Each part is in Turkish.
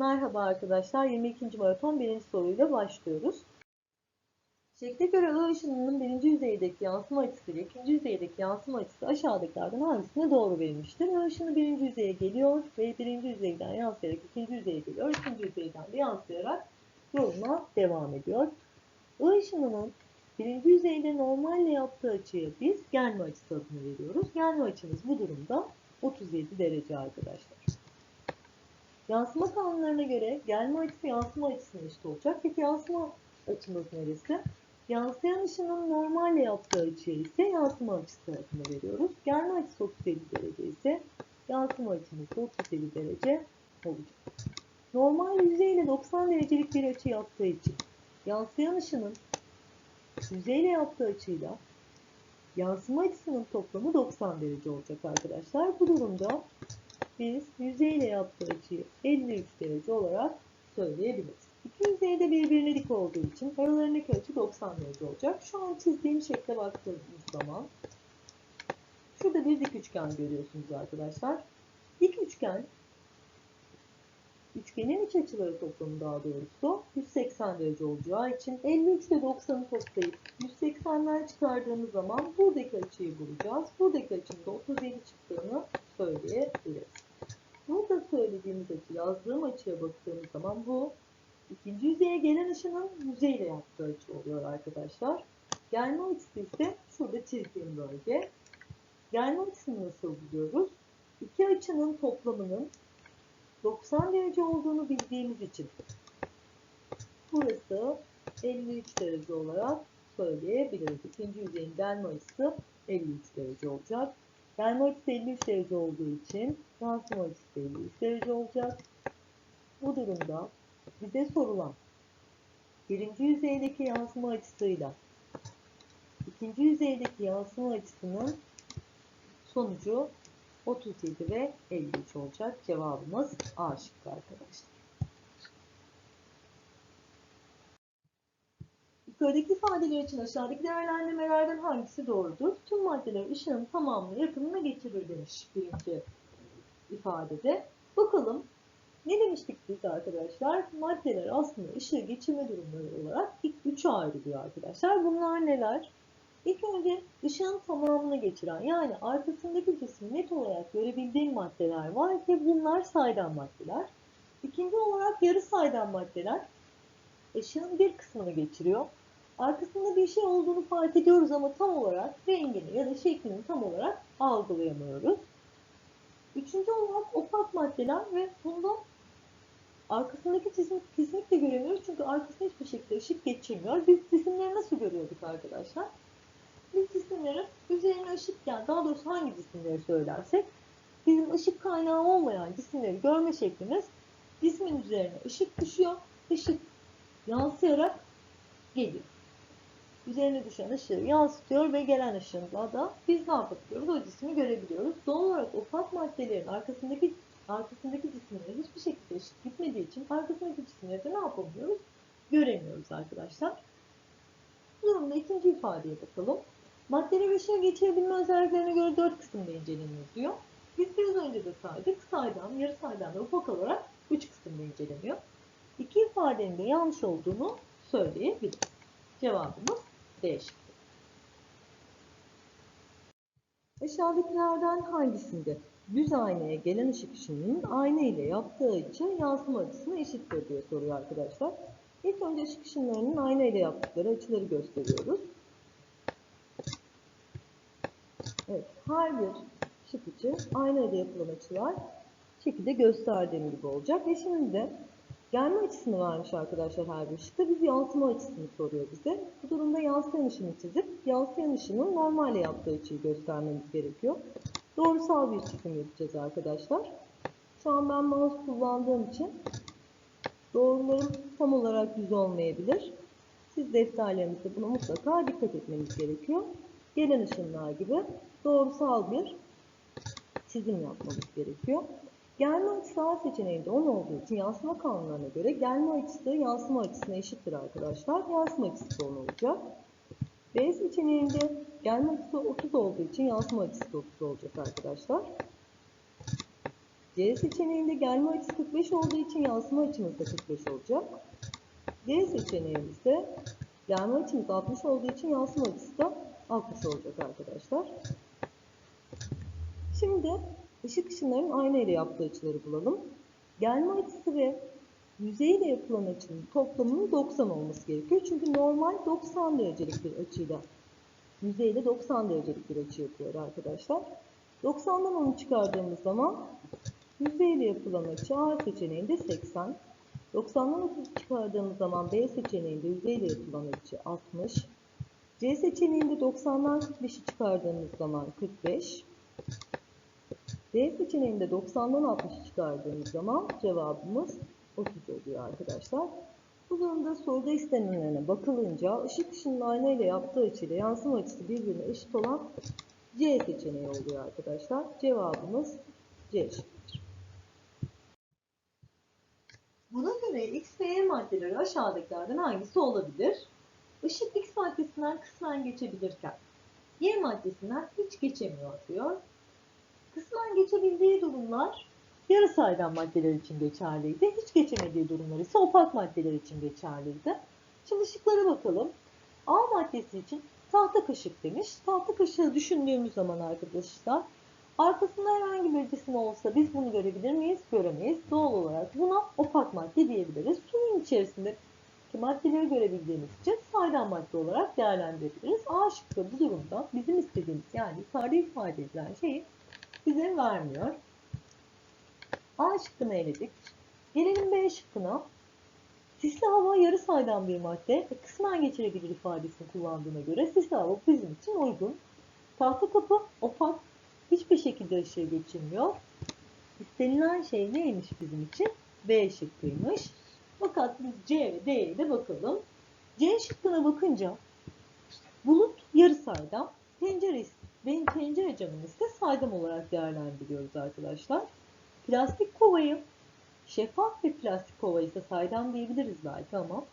Merhaba arkadaşlar. 22. maraton birinci soruyla başlıyoruz. Şekle göre I ışınının birinci yüzeydeki yansıma açısı ile ikinci yüzeydeki yansıma açısı aşağıdakilerden hangisine doğru verilmiştir? I ışını birinci yüzeye geliyor ve birinci yüzeyden yansıyarak ikinci yüzeye geliyor. İkinci yüzeyden de yansıyarak yoluna devam ediyor. I ışınının birinci yüzeyde normalle yaptığı açıya biz gelme açısı adını veriyoruz. Gelme açımız bu durumda 37 derece arkadaşlar. Yansıma kanunlarına göre gelme açısı yansıma açısına eşit olacak. Peki yansıma açımız neresi? Yansıyan ışının normalle yaptığı açıya ise yansıma açısı adını veriyoruz. Gelme açısı 37 derece ise yansıma açımız da 37 derece olacak. Normal yüzeyle 90 derecelik bir açı yaptığı için yansıyan ışının yüzeyle yaptığı açıyla yansıma açısının toplamı 90 derece olacak arkadaşlar. Bu durumda biz yüzeyle yaptığı açıyı 53 derece olarak söyleyebiliriz. İki yüzey de birbirine dik olduğu için aralarındaki açı 90 derece olacak. Şu an çizdiğim şekle baktığımız zaman şurada bir dik üçgen görüyorsunuz arkadaşlar. Dik üçgen üçgenin iç açıları toplamı daha doğrusu 180 derece olacağı için 53 ile 90'ı toplayıp 180'den çıkardığımız zaman buradaki açıyı bulacağız. Buradaki açının da 37 çıktığını söyleyebiliriz. Burada söylediğimiz açı, yazdığım açıya baktığımız zaman bu ikinci yüzeye gelen ışının yüzeyle yaptığı açı oluyor arkadaşlar. Gelme açısı ise şurada çizdiğim bölge. Gelme açısını nasıl buluyoruz? İki açının toplamının 90 derece olduğunu bildiğimiz için burası 53 derece olarak söyleyebiliriz. İkinci yüzeyin gelme açısı 53 derece olacak. Gelme açısı 53 derece olduğu için yansıma açısı da 53 derece olacak. Bu durumda bize sorulan birinci yüzeydeki yansıma açısıyla ikinci yüzeydeki yansıma açısının sonucu 37 ve 53 olacak. Cevabımız A şıkkı arkadaşlar. Yukarıdaki ifadeler için aşağıdaki değerlendirmelerden hangisi doğrudur? Tüm maddeler ışığın tamamını yakınına geçirir demiş birinci ifadede. Bakalım ne demiştik biz arkadaşlar? Maddeler aslında ışığı geçirme durumları olarak ilk üçe ayrılıyor arkadaşlar. Bunlar neler? İlk önce ışığın tamamını geçiren yani arkasındaki cismi net olarak görebildiğin maddeler var ki bunlar saydam maddeler. İkinci olarak yarı saydam maddeler ışığın bir kısmını geçiriyor. Arkasında bir şey olduğunu fark ediyoruz ama tam olarak rengini ya da şeklini tam olarak algılayamıyoruz. Üçüncü olarak opak maddeler ve bundan arkasındaki cisim kesinlikle göremiyoruz çünkü arkasında hiçbir şekilde ışık geçirmiyor. Biz cisimleri nasıl görüyorduk arkadaşlar? Biz cisimleri üzerine ışık yani daha doğrusu hangi cisimleri söylersek bizim ışık kaynağı olmayan cisimleri görme şeklimiz cismin üzerine ışık düşüyor. Işık yansıyarak geliyor. Üzerine düşen ışığı yansıtıyor ve gelen ışığında da biz ne yapabiliyoruz? O cismi görebiliyoruz. Doğal olarak opak maddelerin arkasındaki arkasındaki cisimlere hiçbir şekilde ışık gitmediği için arkasındaki cisimleri de ne yapamıyoruz? Göremiyoruz arkadaşlar. Bu durumda ikinci ifadeye bakalım. Maddeler ışığı geçirebilme özelliklerine göre dört kısımda incelenir diyor. Biz biraz önce de saydık. Saydam, yarı saydam ve opak olarak üç kısımda inceleniyor. İki ifadenin de yanlış olduğunu söyleyebiliriz. Cevabımız D şıkkı. Aşağıdakilerden hangisinde düz aynaya gelen ışık ışınının ayna ile yaptığı açı yansıma açısına eşittir diye soruyor arkadaşlar. İlk önce ışık ışınlarının ayna ile yaptıkları açıları gösteriyoruz. Evet, her bir ışık için ayna ile yapılan açılar şekilde gösterdiğim gibi olacak. Ve şimdi gelme açısını vermiş arkadaşlar her bir ışıkta. Biz yansıma açısını soruyor bize. Bu durumda yansıyan ışını çizip yansıyan ışının normalle yaptığı açıyı göstermemiz gerekiyor. Doğrusal bir çizim yapacağız arkadaşlar. Şu an ben mouse kullandığım için doğrularım tam olarak düz olmayabilir. Siz defterlerinizde buna mutlaka dikkat etmeniz gerekiyor. Gelen ışınlar gibi doğrusal bir çizim yapmamız gerekiyor. Gelme açısı A seçeneğinde 10 olduğu için yansıma kanunlarına göre gelme açısı yansıma açısına eşittir arkadaşlar. Yansıma açısı 10 olacak. B seçeneğinde gelme açısı 30 olduğu için yansıma açısı da 30 olacak arkadaşlar. C seçeneğinde gelme açısı 45 olduğu için yansıma açımız da 45 olacak. D seçeneğimizde gelme açımız 60 olduğu için yansıma açısı da 60 olacak arkadaşlar. Şimdi ışık ışınlarının ayna ile yaptığı açıları bulalım. Gelme açısı ve yüzey ile yapılan açının toplamının 90 olması gerekiyor. Çünkü normal 90 derecelik bir açıyla yüzey ile 90 derecelik bir açı yapıyor arkadaşlar. 90'dan onu çıkardığımız zaman yüzey ile yapılan açı A seçeneğinde 80. 90'dan 30 çıkardığımız zaman B seçeneğinde yüzey ile yapılan açı 60. C seçeneğinde 90'dan 45'i çıkardığımız zaman 45. D seçeneğinde 90'dan 60'ı çıkardığımız zaman cevabımız 30 oluyor arkadaşlar. Bu durumda soruda istenenlerine bakılınca ışık ışının ayna ile yaptığı açıyla yansıma açısı birbirine eşit olan C seçeneği oluyor arkadaşlar. Cevabımız C şıkkıdır. Buna göre X ve Y maddeleri aşağıdakilerden hangisi olabilir? Işık X maddesinden kısmen geçebilirken Y maddesinden hiç geçemiyor diyor. Kısmen geçebildiği durumlar yarı saydam maddeler için geçerliydi. Hiç geçemediği durumlar ise opak maddeler için geçerliydi. Şimdi ışıklara bakalım. A maddesi için tahta kaşık demiş. Tahta kaşığı düşündüğümüz zaman arkadaşlar arkasında herhangi bir cisim olsa biz bunu görebilir miyiz? Göremeyiz. Doğal olarak buna opak madde diyebiliriz. Suyun içerisinde maddeleri görebildiğimiz için saydam madde olarak değerlendirebiliriz. A şıkkı bu durumda bizim istediğimiz yani yukarıda ifade edilen şeyi bize vermiyor. A şıkkını eledik. Gelelim B şıkkına. Sisli hava yarı saydam bir madde ve kısmen geçirebilir ifadesini kullandığına göre sisli hava bizim için uygun. Tahta kapı opak hiçbir şekilde ışığı geçirmiyor. İstenilen şey neymiş bizim için? B şıkkıymış. Fakat biz C ve D'ye de bakalım. C şıkkına bakınca bulut yarı saydam, pencere, benim pencere camını ise saydam olarak değerlendiriyoruz arkadaşlar. Plastik kovayı şeffaf bir plastik kova ise saydam diyebiliriz belki ama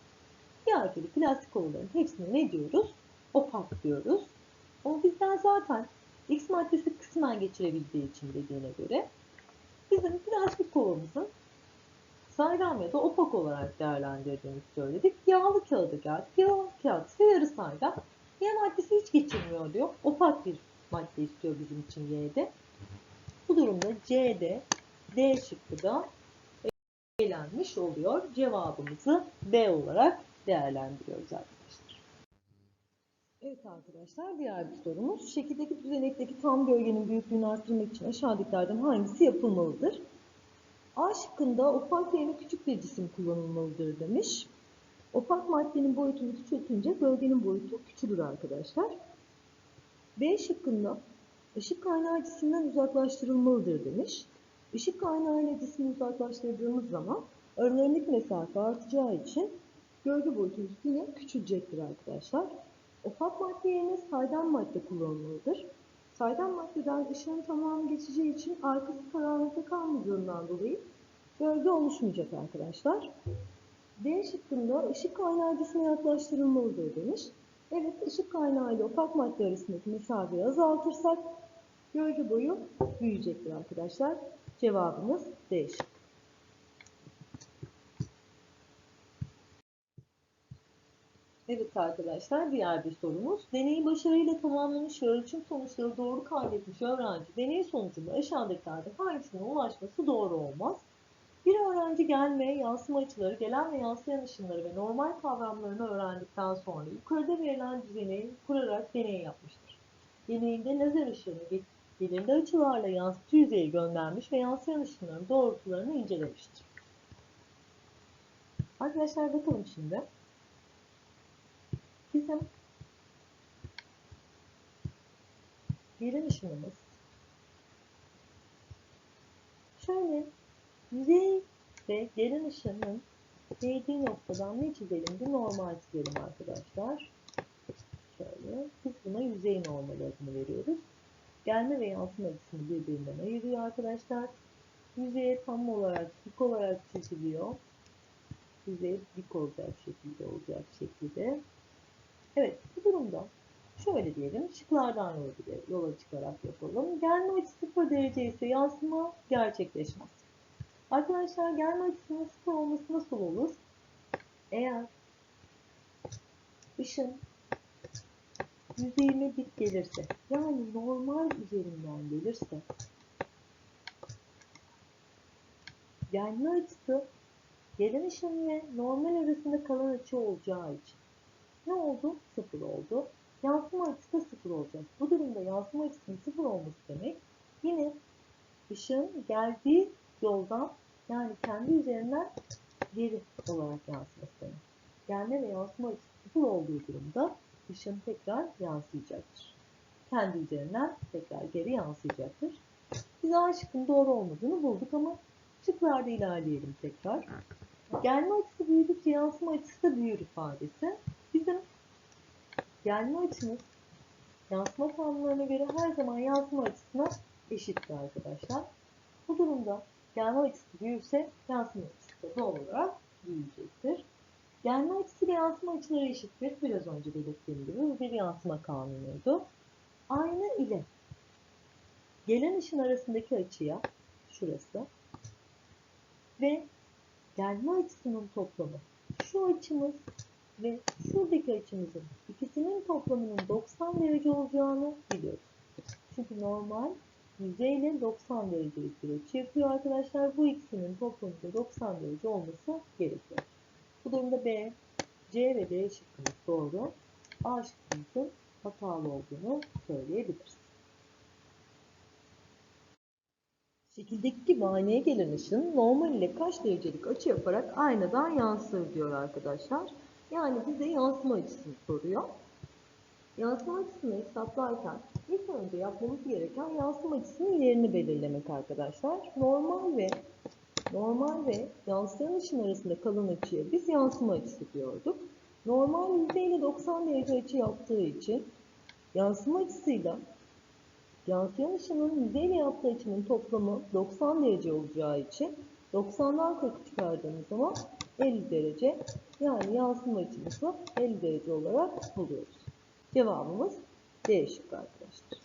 diğer türlü plastik kovaların hepsine ne diyoruz? Opak diyoruz. Ama bizden zaten X maddesi kısmen geçirebildiği için dediğine göre bizim plastik kovamızın saydam ya da opak olarak değerlendirdiğimizi söyledik. Yağlı kağıdı geldik. Yağlı kağıt ise yarı saydam. Y maddesi hiç geçirmiyor diyor. Opak bir madde istiyor bizim için Y'de. Bu durumda C'de D şıkkı da elenmiş oluyor. Cevabımızı B olarak değerlendiriyoruz arkadaşlar. Evet arkadaşlar diğer bir sorumuz. Şekildeki düzenekteki tam gölgenin büyüklüğünü arttırmak için aşağıdakilerden hangisi yapılmalıdır? A şıkkında opak yerine küçük bir cisim kullanılmalıdır demiş. Opak maddenin boyutunu küçültünce gölgenin boyutu küçülür arkadaşlar. B şıkkında ışık kaynağı cisimden uzaklaştırılmalıdır demiş. Işık kaynağı ile cismi uzaklaştırdığımız zaman aralarındaki mesafe artacağı için gölge boyutumuz yine küçülecektir arkadaşlar. Opak madde yerine saydam madde kullanılmalıdır. Saydam maddeden ışığın tamamı geçeceği için arkası karanlıkta kalmadığından dolayı gölge oluşmayacak arkadaşlar. D şıkkında ışık kaynağı cisme yaklaştırılmalıdır demiş. Evet ışık kaynağı ile opak madde arasındaki mesafeyi azaltırsak gölge boyu büyüyecektir arkadaşlar. Cevabımız D. Evet arkadaşlar diğer bir sorumuz. Deneyi başarıyla tamamlamış ve ölçüm sonuçları doğru kaydetmiş öğrenci deney sonucunda aşağıdakilerden hangisine ulaşması doğru olmaz? Bir öğrenci gelme, yansıma açıları, gelen ve yansıyan ışınları ve normal kavramlarını öğrendikten sonra yukarıda verilen düzeni kurarak deney yapmıştır. Deneyinde lazer ışığını belirli açılarla yansıtı yüzeye göndermiş ve yansıyan ışınların doğrultularını incelemiştir. Arkadaşlar bakalım şimdi. Bizim gelen ışınımız şöyle yüzey ve gelen ışının değdiği noktadan ne çizelim? Bir normal çizelim arkadaşlar. Şöyle. Biz buna yüzey normali adını veriyoruz. Gelme ve yansıma açısını birbirinden ayırıyor arkadaşlar. Yüzeye tam olarak dik olarak çiziliyor. Yüzey dik olacak şekilde olacak şekilde. Evet bu durumda Şöyle diyelim, şıklardan yola, çıkarak yapalım. Gelme açısı 0 derece ise yansıma gerçekleşmez. Arkadaşlar gelme açısının 0 olması nasıl olur? Eğer ışın yüzeyime dik gelirse, yani normal üzerinden gelirse, gelme açısı gelen ışın ve normal arasında kalan açı olacağı için ne oldu? Sıfır oldu. Yansıma açısı da sıfır olacak. Bu durumda yansıma açısının sıfır olması demek yine ışığın geldiği yoldan yani kendi üzerinden geri olarak yansıması. Gelme ve yansıma sıfır olduğu durumda ışın tekrar yansıyacaktır. Kendi üzerinden tekrar geri yansıyacaktır. Biz A şıkkın doğru olmadığını bulduk ama şıklarda ilerleyelim tekrar. Gelme açısı büyüdükçe yansıma açısı da büyür ifadesi. Bizim gelme açımız yansıma kanunlarına göre her zaman yansıma açısına eşittir arkadaşlar. Bu durumda gelme açısı büyürse yansıma açısı da doğal olarak büyüyecektir. Gelme açısı ile yansıma açıları eşittir. Biraz önce belirttiğim gibi bu bir yansıma kanunuydu. Ayna ile gelen ışın arasındaki açıya şurası ve gelme açısının toplamı şu açımız ve şuradaki açımızın ikisinin toplamının 90 derece olacağını biliyoruz. Çünkü normal yüzeyle 90 derecelik bir açı yapıyor arkadaşlar. Bu ikisinin toplamında 90 derece olması gerekiyor. Bu durumda B, C ve D şıkkımız doğru. A şıkkımızın hatalı olduğunu söyleyebiliriz. Şekildeki gibi aynaya gelen ışın normal ile kaç derecelik açı yaparak aynadan yansır diyor arkadaşlar. Yani bize yansıma açısını soruyor. Yansıma açısını hesaplarken ilk önce yapmamız gereken yansıma açısının yerini belirlemek arkadaşlar. Normal ve normal ve yansıyan ışın arasında kalan açıya biz yansıma açısı diyorduk. Normal yüzeyle 90 derece açı yaptığı için yansıma açısıyla yansıyan ışının yüzeyle yaptığı açının toplamı 90 derece olacağı için 90'dan 40 çıkardığımız zaman 50 derece yani yansıma açımızı 50 derece olarak buluyoruz. Cevabımız D şıkkı arkadaşlar.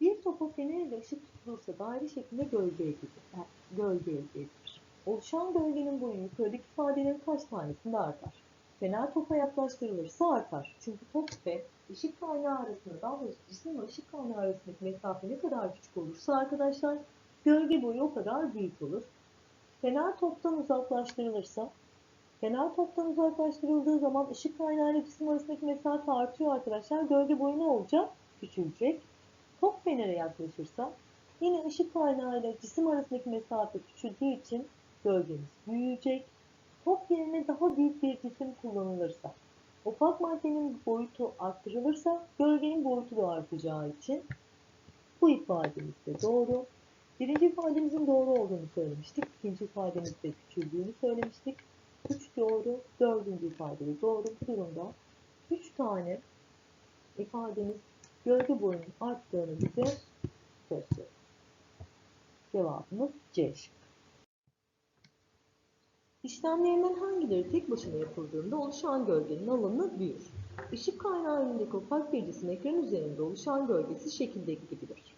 Bir topa fener ile ışık tutulursa daire şeklinde gölge edilir. Yani gölge elde edilir. Oluşan gölgenin boyu yukarıdaki ifadelerin kaç tanesinde artar? Fener topa yaklaştırılırsa artar. Çünkü top ve ışık kaynağı arasında, daha doğrusu cisim ve ışık kaynağı arasındaki mesafe ne kadar küçük olursa arkadaşlar, gölge boyu o kadar büyük olur. Fener toptan uzaklaştırılırsa, fener toptan uzaklaştırıldığı zaman ışık kaynağı ile cisim arasındaki mesafe artıyor arkadaşlar. Gölge boyu ne olacak? Küçülecek. Top fenere yaklaşırsa, yine ışık kaynağı ile cisim arasındaki mesafe küçüldüğü için gölgemiz büyüyecek. Top yerine daha büyük bir cisim kullanılırsa, opak maddenin boyutu arttırılırsa gölgenin boyutu da artacağı için bu ifademiz de doğru. Birinci ifademizin doğru olduğunu söylemiştik. İkinci ifademizde küçüldüğünü söylemiştik. 3 doğru, dördüncü ifade doğru. Bu durumda 3 tane ifademiz gölge boyunun arttığını bize gösteriyor. Cevabımız C şıkkı. İşlemlerinden hangileri tek başına yapıldığında oluşan gölgenin alanı büyür. Işık kaynağı önündeki opak ekran üzerinde oluşan gölgesi şekildeki gibidir.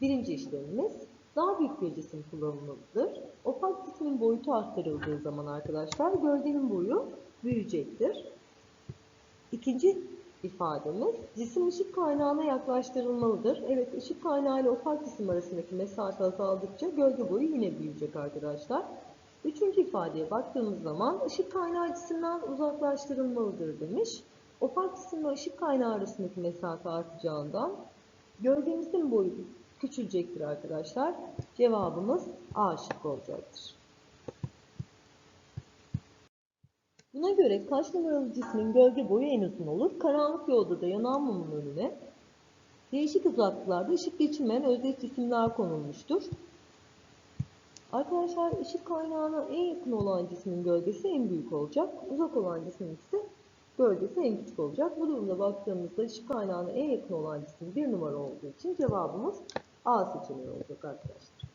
Birinci işlemimiz daha büyük bir cisim kullanılmalıdır. Opak cismin boyutu arttırıldığı zaman arkadaşlar gölgenin boyu büyüyecektir. İkinci ifademiz cisim ışık kaynağına yaklaştırılmalıdır. Evet ışık kaynağı ile opak cisim arasındaki mesafe azaldıkça gölge boyu yine büyüyecek arkadaşlar. Üçüncü ifadeye baktığımız zaman ışık kaynağı cisimden uzaklaştırılmalıdır demiş. Opak cisim ve ışık kaynağı arasındaki mesafe artacağından gölgemizin boyu küçülecektir arkadaşlar. Cevabımız A şıkkı olacaktır. Buna göre kaç numaralı cismin gölge boyu en uzun olur? Karanlık bir odada yanan mumun önüne değişik uzaklıklarda ışık geçirmeyen özdeş cisimler konulmuştur. Arkadaşlar ışık kaynağına en yakın olan cismin gölgesi en büyük olacak. Uzak olan cismin ise gölgesi en küçük olacak. Bu durumda baktığımızda ışık kaynağına en yakın olan cisim bir numara olduğu için cevabımız A seçeneği olacak arkadaşlar.